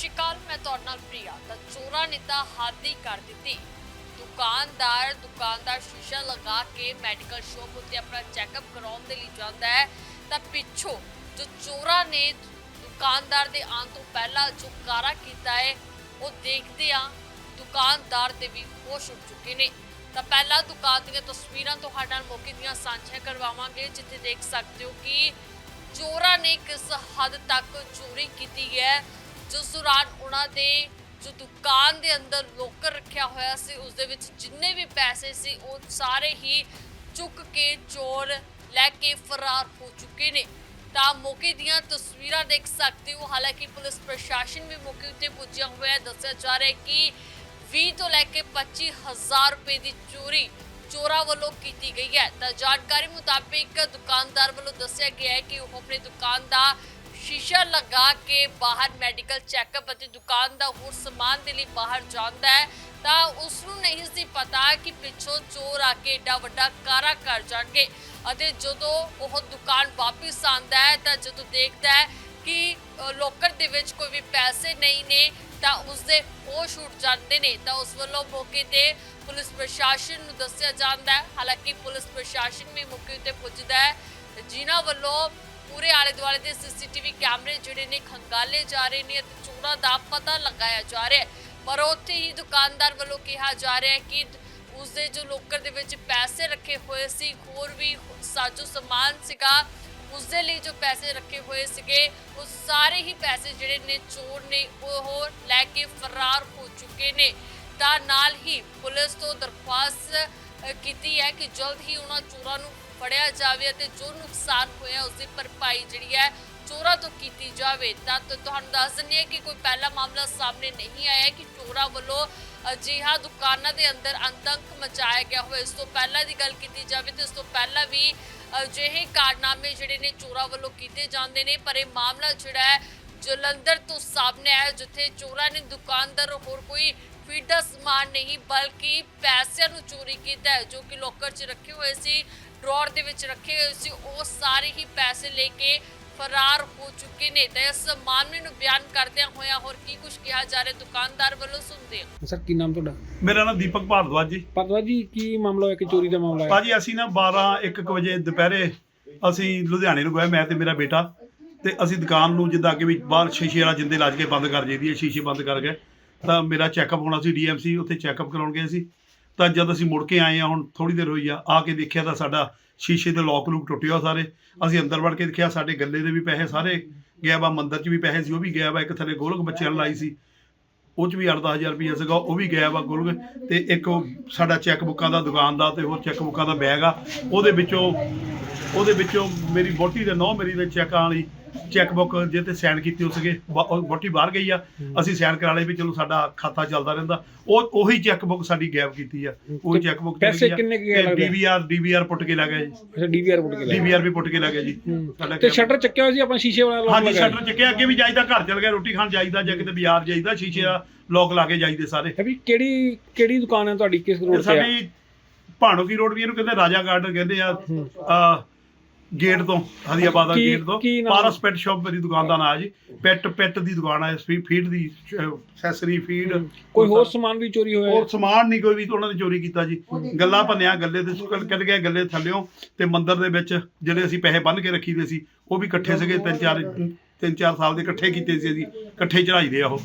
ਸ਼੍ਰੀ ਅਕਾਲ ਮੈਂ ਤੁਹਾਡੇ ਨਾਲ ਪ੍ਰਿਆ ਤਾਂ ਚੋਰਾਂ ਨੇ ਤਾਂ ਹਾਦੀ ਕਰ ਦਿੱਤੀ। ਦੁਕਾਨਦਾਰ ਦੁਕਾਨਦਾਰ ਸ਼ੀਸ਼ਾ ਲਗਾ ਕੇ ਮੈਡੀਕਲ ਸ਼ੋਪ ਉੱਤੇ ਆਪਣਾ ਚੈੱਕਅਪ ਕਰਾਉਣ ਦੇ ਲਈ ਜਾਂਦਾ ਹੈ। ਤਾਂ ਪਿੱਛੋਂ ਜੋ ਚੋਰਾਂ ਨੇ ਦੁਕਾਨਦਾਰ ਦੇ ਆਉਣ ਤੋਂ ਪਹਿਲਾਂ ਜੋ ਕਾਰਾ ਕੀਤਾ ਹੈ, ਉਹ ਦੇਖਦੇ ਆ ਦੁਕਾਨਦਾਰ ਦੇ ਵੀ ਹੋਸ਼ ਉੱਡ ਚੁੱਕੇ ਨੇ। ਤਾਂ ਪਹਿਲਾਂ ਦੁਕਾਨ ਦੀਆਂ ਤਸਵੀਰਾਂ ਤੁਹਾਡੇ ਨਾਲ ਮੌਕੇ ਦੀਆਂ ਸਾਂਝੀਆਂ ਕਰਵਾਵਾਂਗੇ, ਜਿੱਥੇ ਦੇਖ ਸਕਦੇ ਹੋ ਕਿ ਚੋਰਾਂ ਨੇ ਕਿਸ ਹੱਦ ਤੱਕ ਚੋਰੀ ਕੀਤੀ ਹੈ। ਜਿਸ ਦੌਰਾਨ ਉਹਨਾਂ ਦੇ ਜੋ ਦੁਕਾਨ ਦੇ ਅੰਦਰ ਲੋਕਰ ਰੱਖਿਆ ਹੋਇਆ ਸੀ, ਉਸ ਦੇ ਵਿੱਚ ਜਿੰਨੇ ਵੀ ਪੈਸੇ ਸੀ, ਉਹ ਸਾਰੇ ਹੀ ਚੁੱਕ ਕੇ ਚੋਰ ਲੈ ਕੇ ਫਰਾਰ ਹੋ ਚੁੱਕੇ ਨੇ। ਤਾਂ ਮੌਕੇ ਦੀਆਂ ਤਸਵੀਰਾਂ ਦੇਖ ਸਕਦੇ ਹੋ। ਹਾਲਾਂਕਿ ਪੁਲਿਸ ਪ੍ਰਸ਼ਾਸਨ ਵੀ ਮੌਕੇ ਉੱਤੇ ਪੁੱਜਿਆ ਹੋਇਆ ਹੈ। ਦੱਸਿਆ ਜਾ ਰਿਹਾ ਹੈ ਕਿ 20 ਤੋਂ ਲੈ ਕੇ 25000 ਰੁਪਏ ਦੀ ਚੋਰੀ ਚੋਰਾਂ ਵੱਲੋਂ ਕੀਤੀ ਗਈ ਹੈ। ਤਾਂ ਜਾਣਕਾਰੀ ਮੁਤਾਬਿਕ ਦੁਕਾਨਦਾਰ ਵੱਲੋਂ ਦੱਸਿਆ ਗਿਆ ਹੈ ਕਿ ਉਹ ਆਪਣੀ ਦੁਕਾਨ ਦਾ ਸ਼ੀਸ਼ਾ ਲਗਾ ਕੇ ਬਾਹਰ ਮੈਡੀਕਲ ਚੈੱਕਅਪ ਅਤੇ ਦੁਕਾਨ ਦਾ ਹੋਰ ਸਮਾਨ ਦੇ ਲਈ ਬਾਹਰ ਜਾਂਦਾ ਹੈ ਤਾਂ ਉਸ ਨੂੰ ਨਹੀਂ ਸੀ ਪਤਾ ਕਿ ਪਿੱਛੋਂ ਚੋਰ ਆ ਕੇ ਏਡਾ ਵੱਡਾ ਕਾਰਾ ਕਰ ਜਾਣਗੇ। ਅਤੇ ਜਦੋਂ ਉਹ ਦੁਕਾਨ ਵਾਪਿਸ ਆਂਦਾ ਹੈ ਤਾਂ ਜਦੋਂ ਦੇਖਦਾ ਹੈ ਕਿ ਅ, ਲੋਕਰ ਦੇ ਵਿੱਚ ਕੋਈ ਵੀ ਪੈਸੇ ਨਹੀਂ ਨੇ ਤਾਂ ਉਸ ਦੇ ਹੋਸ਼ ਉੱਡ ਜਾਂਦੇ ਨੇ। ਤਾਂ ਉਸ ਵੱਲੋਂ ਮੌਕੇ ਤੇ ਪੁਲਿਸ ਪ੍ਰਸ਼ਾਸਨ ਨੂੰ ਦੱਸਿਆ ਜਾਂਦਾ ਹੈ। ਹਾਲਾਂਕਿ ਪੁਲਿਸ ਪ੍ਰਸ਼ਾਸਨ ਵੀ ਮੌਕੇ ਉੱਤੇ ਪੁੱਜਦਾ ਹੈ। ਜਿਨ੍ਹਾਂ ਵੱਲੋਂ ਪੂਰੇ ਆਲੇ ਦੁਆਲੇ ਦੇ ਸੀਸੀਟੀਵੀ ਕੈਮਰੇ ਜਿਹੜੇ ਨੇ ਖੰਗਾਲੇ ਜਾ ਰਹੇ ਨੇ ਅਤੇ ਚੋਰਾਂ ਦਾ ਪਤਾ ਲਗਾਇਆ ਜਾ ਰਿਹਾ ਹੈ। ਪਰ ਉੱਥੇ ਹੀ ਦੁਕਾਨਦਾਰ ਵੱਲੋਂ ਕਿਹਾ ਜਾ ਰਿਹਾ ਹੈ ਕਿ ਉਸਦੇ ਜੋ ਲੋਕਰ ਦੇ ਵਿੱਚ ਪੈਸੇ ਰੱਖੇ ਹੋਏ ਸੀ, ਹੋਰ ਵੀ ਸਾਜੋ ਸਮਾਨ ਸੀਗਾ, ਉਸਦੇ ਲਈ ਜੋ ਪੈਸੇ ਰੱਖੇ ਹੋਏ ਸੀਗੇ, ਉਹ ਸਾਰੇ ਹੀ ਪੈਸੇ ਜਿਹੜੇ ਨੇ ਚੋਰ ਨੇ ਉਹ ਲੈ ਕੇ ਫਰਾਰ ਹੋ ਚੁੱਕੇ ਨੇ। ਤਾਂ ਨਾਲ ਹੀ ਪੁਲਿਸ ਤੋਂ ਦਰਖਾਸਤ ਕੀਤੀ ਹੈ ਕਿ ਜਲਦ ਹੀ ਉਹਨਾਂ ਚੋਰਾਂ ਨੂੰ ਫੜਿਆ ਜਾਵੇ ਅਤੇ ਜੋ ਨੁਕਸਾਨ ਹੋਇਆ ਉਸ ਦੀ ਭਰਪਾਈ ਜਿਹੜੀ ਹੈ ਚੋਰਾਂ ਤੋਂ ਕੀਤੀ ਜਾਵੇ। ਤਾਂ ਤੁਹਾਨੂੰ ਦੱਸ ਦਿੰਦੇ ਹਾਂ ਕਿ ਕੋਈ ਪਹਿਲਾ ਮਾਮਲਾ ਸਾਹਮਣੇ ਨਹੀਂ ਆਇਆ ਕਿ ਚੋਰਾਂ ਵੱਲੋਂ ਅਜਿਹਾ ਦੁਕਾਨਾਂ ਦੇ ਅੰਦਰ ਅੰਤੰਕ ਮਚਾਇਆ ਗਿਆ ਹੋਵੇ। ਇਸ ਤੋਂ ਪਹਿਲਾਂ ਦੀ ਗੱਲ ਕੀਤੀ ਜਾਵੇ ਤੇ ਇਸ ਤੋਂ ਪਹਿਲਾਂ ਵੀ ਅਜਿਹੇ ਕਾਰਨਾਮੇ ਜਿਹੜੇ ਨੇ ਚੋਰਾਂ ਵੱਲੋਂ ਕੀਤੇ ਜਾਂਦੇ ਨੇ, ਪਰ ਇਹ ਮਾਮਲਾ ਜਿਹੜਾ ਹੈ ਜਲੰਧਰ ਤੋਂ ਸਾਹਮਣੇ ਆਇਆ, ਜਿੱਥੇ ਚੋਰਾਂ ਨੇ ਦੁਕਾਨਦਾਰ ਹੋਰ ਕੋਈ ਫੀਡਾ ਸਮਾਨ ਨਹੀਂ, ਬਲਕਿ ਪੈਸਿਆਂ ਨੂੰ ਚੋਰੀ ਕੀਤਾ ਜੋ ਕਿ ਲੋਕਰ 'ਚ ਰੱਖੇ ਹੋਏ ਸੀ। ਡਰਾਅਰ ਦੇ ਵਿੱਚ ਰੱਖੇ ਹੋਏ ਸੀ ਉਹ ਸਾਰੇ ਹੀ ਪੈਸੇ ਲੈ ਕੇ ਫਰਾਰ ਹੋ ਚੁੱਕੇ ਨੇ। ਤੇ ਇਸ ਮਾਮਲੇ ਨੂੰ ਬਿਆਨ ਕਰਦਿਆਂ ਹੋਇਆ ਹੋਰ ਕੀ ਕੁਝ ਕਿਹਾ ਜਾ ਰਿਹਾ ਦੁਕਾਨਦਾਰ ਵੱਲੋਂ ਸੁਣਦੇ ਹਾਂ। ਸਰ ਕੀ ਨਾਮ ਤੁਹਾਡਾ? ਮੇਰਾ ਨਾਮ ਦੀਪਕ ਭਾਰਦਵਾਜ ਜੀ। ਪਰਦਵਾ ਜੀ ਕੀ ਮਾਮਲਾ ਹੋਇਆ? ਕਿ ਚੋਰੀ ਦਾ ਮਾਮਲਾ ਹੈ ਭਾਜੀ ਅਸੀਂ ਨਾ 12 1 ਵਜੇ ਦੁਪਹਿਰੇ ਅਸੀਂ ਲੁਧਿਆਣੇ ਨੂੰ ਗਏ ਮੈਂ ਤੇ ਮੇਰਾ ਬੇਟਾ। ਤੇ ਅਸੀਂ ਦੁਕਾਨ ਨੂੰ ਜਿੱਦਾਂ ਅੱਗੇ ਵੀ ਬਾਹਰ ਸ਼ੀਸ਼ੇ ਵਾਲਾ ਜਿੰਦੇ ਲੱਜ ਕੇ ਬੰਦ ਕਰ ਜਈਦੀ ਹੈ ਸ਼ੀਸ਼ੇ ਬੰਦ ਕਰ ਗਏ ਤਾਂ ਮੇਰਾ ਚੈੱਕਅਪ ਹੋਣਾ ਸੀ ਡੀਐਮਸੀ ਉੱਥੇ ਚੈੱਕਅਪ ਕਰਾਉਣ ਗਏ ਸੀ। ਤਾਂ ਜਦ ਅਸੀਂ ਮੁੜ ਕੇ ਆਏ ਆ, ਹੁਣ ਥੋੜੀ ਦੇਰ ਹੋਈ ਆ ਆ ਕੇ ਦੇਖਿਆ ਤਾਂ ਸਾਡਾ ਸ਼ੀਸ਼ੇ ਦੇ ਲੋਕ ਲੂਕ ਟੁੱਟੇ ਹੋਏ ਸਾਰੇ। ਅਸੀਂ ਅੰਦਰ ਵੜ ਕੇ ਦੇਖਿਆ, ਸਾਡੇ ਗੱਲੇ ਦੇ ਵੀ ਪੈਸੇ ਸਾਰੇ ਗਿਆ ਵਾ ਮੰਦਰ 'ਚ ਵੀ ਪੈਸੇ ਸੀ, ਉਹ ਵੀ ਗਿਆ ਵਾ ਇੱਕ ਥੱਲੇ ਗੋਲਕ ਬੱਚਿਆਂ ਨੂੰ ਲਾਈ ਸੀ। ਉਹ ਚ ਵੀ 8-10000 ਰੁਪਏ ਸੀਗਾ, ਉਹ ਵੀ ਗਿਆ ਵਾ ਗੁਲਗ ਤੇ ਇੱਕ ਸਾਡਾ ਚੈੱਕ ਬੁੱਕਾਂ ਦਾ ਦੁਕਾਨ ਦਾ ਤੇ ਹੋਰ ਚੈੱਕ ਬੁੱਕਾਂ ਦਾ ਬੈਗ ਆ। ਉਹਦੇ ਵਿੱਚੋਂ ਉਹਦੇ ਵਿੱਚੋਂ ਮੇਰੀ ਬੋਟੀ ਦੇ ਨੌ ਮੇਰੀ ਦੇ ਚੈੱਕਾਂ ਵਾਲੀ ਚੈੱਕ ਬੁੱਕ ਜੇ ਤੇ ਸਾਈਨ ਕੀਤੀ ਹੋ ਸਕੇ ਬੋਟੀ ਬਾਹਰ ਗਈ ਆ ਅਸੀਂ ਸਾਈਨ ਕਰਾ ਲਏ ਵੀ ਚਲੋ ਸਾਡਾ ਖਾਤਾ ਚੱਲਦਾ ਰਹਿੰਦਾ। ਉਹ ਉਹੀ ਚੈੱਕ ਬੁੱਕ ਸਾਡੀ ਗਾਇਬ ਕੀਤੀ ਆ। ਉਹ ਚੈੱਕ ਬੁੱਕ ਪੈਸੇ ਕਿੰਨੇ ਕੁ ਗਏ ਲੱਗਦੇ ਆ? ਡੀਵੀਆਰ ਡੀਵੀਆਰ ਪੁੱਟ ਕੇ ਲੱਗ ਗਿਆ ਜੀ। ਅੱਛਾ ਡੀਵੀਆਰ ਪੁੱਟ ਕੇ ਡੀਵੀਆਰ ਵੀ ਪੁੱਟ ਕੇ ਲੱਗ ਗਿਆ ਜੀ। ਸਾਡਾ ਤੇ ਸ਼ਟਰ ਚੱਕਿਆ ਹੋਇਆ ਸੀ ਆਪਾਂ ਸ਼ੀਸ਼ੇ ਵਾਲਾ ਲੋਕ ਹਾਂਜੀ ਸ਼ਟਰ ਚੱਕਿਆ ਅੱਗੇ ਵੀ ਜਾਈਦਾ ਘਰ ਚਲ ਗਿਆ ਰੋਟੀ ਖਾਣ ਜਾਈਦਾ ਜਾਂ ਕਿਤੇ ਬਾਜ਼ਾਰ ਜਾਈਦਾ ਸ਼ੀਸ਼ੇ ਦਾ ਲੋਕ ਲਾ ਕੇ ਜਾਈਦੇ ਸਾਰੇ। ਵੀ ਕਿਹੜੀ ਕਿਹੜੀ ਦੁਕਾਨ ਹੈ ਤੁਹਾਡੀ ਕਿਸ ਰੋਡ ਤੇ ਆ? ਸਾਡੀ ਭਾਣੋਕੀ ਰੋਡ ਵੀ ਇਹਨੂੰ ਕਹਿੰਦੇ ਰਾਜਾ ਗਾਰਡਨ ਕਹਿੰਦੇ ਆ। ਆ ਗੇਟ ਤੋਂ ਹਰੀਆਬਾਦ ਦਾ ਕੀ- ਗੇਟ ਤੋਂ ਕੀ ਨਾਮ? ਪਾਰਸ ਪੈਟ ਸ਼ਾਪ ਮੇਰੀ ਦੁਕਾਨ ਦਾ ਨਾਮ ਹੈ ਜੀ। ਪੈਟ ਪੈਟ ਦੀ ਦੁਕਾਨ ਹੈ ਫੀ- ਫੀਡ ਦੀ ਐਕਸੈਸਰੀ ਫੀਡ ਕੋਈ ਹੋਰ ਸਮਾਨ ਵੀ ਚੋਰੀ ਹੋਇਆ ਹੋਰ? ਸਮਾਨ ਨਹੀਂ ਕੋਈ ਵੀ ਉਹਨਾਂ ਨੇ ਚੋਰੀ ਕੀਤਾ ਜੀ। ਗੱਲਾਂ ਭੰਨਿਆ ਗੱਲੇ ਤੇ ਸੁਕਲ ਕੱਢ ਗਏ ਗੱਲੇ ਥੱਲਿਓਂ ਤੇ ਮੰਦਿਰ ਦੇ ਵਿੱਚ ਜਿਹੜੇ ਅਸੀਂ ਪੈਸੇ ਬੰਨ ਕੇ ਰੱਖੀ ਦੇ ਸੀ ਉਹ ਵੀ ਇਕੱਠੇ ਸੀਗੇ ਤਿੰਨ ਚਾਰ ਤਿੰਨ ਚਾਰ ਸਾਲ ਦੇ ਇਕੱਠੇ ਕੀਤੇ ਸੀ ਅਸੀਂ ਇਕੱਠੇ ਚੜਾਈ ਦੇ ਆ ਉਹ।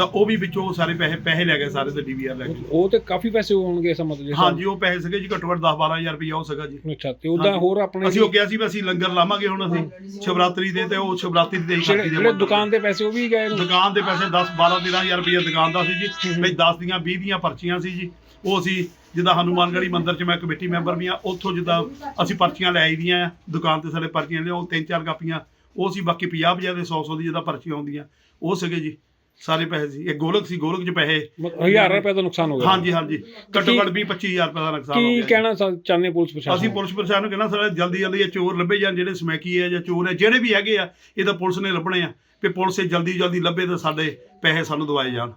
ਤਾਂ ਉਹ ਵੀ ਵਿੱਚੋਂ ਸਾਰੇ ਪੈਸੇ ਪੈਸੇ ਲੈ ਗਏ ਸਾਰੇ ਤੇ ਡੀਵੀਆਰ ਲੈ ਗਏ ਉਹ ਤੇ ਕਾਫੀ ਪੈਸੇ ਹੋਣਗੇ ਇਸ ਮਤਲਬ ਹਾਂਜੀ ਉਹ ਪੈਸੇ ਸੀਗੇ ਜੀ ਘੱਟੋ ਘੱਟ 10 12000 ਰੁਪਇਆ ਹੋ ਸਕਾ ਜੀ ਅੱਛਾ ਤੇ ਉਹਦਾ। ਹੋਰ ਆਪਣੇ ਅਸੀਂ ਉਹ ਕਿਹਾ ਸੀ ਵੀ ਅਸੀਂ ਲੰਗਰ ਲਾਵਾਂਗੇ ਹੁਣ ਅਸੀਂ ਸ਼ਿਵਰਾਤਰੀ ਦੇ ਤੇ ਉਹ ਸ਼ਿਵਰਾਤਰੀ ਦੇ ਹੀ ਖਾਤੀ ਜਿਹੜੇ ਦੁਕਾਨ ਦੇ ਪੈਸੇ ਉਹ ਵੀ ਗਏ ਨੇ? ਦੁਕਾਨ ਦੇ ਪੈਸੇ 10 12 13000 ਰੁਪਇਆ ਦੁਕਾਨ ਦਾ ਸੀ ਜੀ। ਬਈ 10 ਦੀਆਂ 20 ਦੀਆਂ ਪਰਚੀਆਂ ਸੀ ਜੀ ਉਹ ਅਸੀਂ ਜਿੱਦਾਂ ਹਨੂਮਾਨਗੜੀ ਮੰਦਿਰ 'ਚ ਮੈਂ ਕਮੇਟੀ ਮੈਂਬਰ ਵੀ ਆ ਉੱਥੋਂ ਜਿੱਦਾਂ ਅਸੀਂ ਪਰਚੀਆਂ ਲੈ ਆਈ ਦੀਆਂ ਆ ਦੁਕਾਨ ਤੇ ਸਾਡੇ ਪਰਚੀਆਂ ਉਹ ਤਿੰਨ ਚਾਰ ਕਾਪੀਆਂ ਉਹ ਸੀ ਬਾਕੀ 50 50 ਦੇ 100 100 ਦੀ ਜਿੱਦਾਂ ਪਰਚੀਆਂ ਆਉਂਦੀਆਂ ਉਹ ਸੀਗੇ ਜੀ ਸਾਰੇ ਪੈਸੇ ਸੀ। ਇਹ ਗੋਲਕ ਸੀ ਗੋਲਕ 'ਚ ਪੈਸੇ। ਹਜ਼ਾਰ ਰੁਪਏ ਦਾ ਨੁਕਸਾਨ ਹੋ ਗਿਆ। ਹਾਂਜੀ ਹਾਂਜੀ। ਘੱਟੋ ਘੱਟ 20 25000 ਰੁਪਏ ਦਾ ਨੁਕਸਾਨ ਹੋ ਕੀ ਗਿਆ। ਜੀ। ਕਹਿਣਾ ਚਾਹੁੰਦੇ ਪੁਲਿਸ ਪ੍ਰਸ਼ਾਸਨ? ਅਸੀਂ ਪੁਲਿਸ ਪ੍ਰਸ਼ਾਸਨ ਨੂੰ ਕਹਿੰਦਾ ਸਾਰਾ ਜਲਦੀ ਜਲਦੀ ਇਹ ਚੋਰ ਲੱਭੇ ਜਾਣ ਜਿਹੜੇ ਸਮੈਕੀ ਹੈ ਜਾਂ ਚੋਰ ਹੈ ਜਿਹੜੇ ਵੀ ਹੈਗੇ ਆ ਇਹ ਤਾਂ ਪੁਲਿਸ ਨੇ ਲੱਭਣੇ ਆ। ਵੀ ਪੁਲਿਸ ਇਹ ਜਲਦੀ ਜਲਦੀ ਲੱਭੇ ਤੇ ਸਾਡੇ ਪੈਸੇ ਸਾਨੂੰ ਦਵਾਏ ਜਾਣ।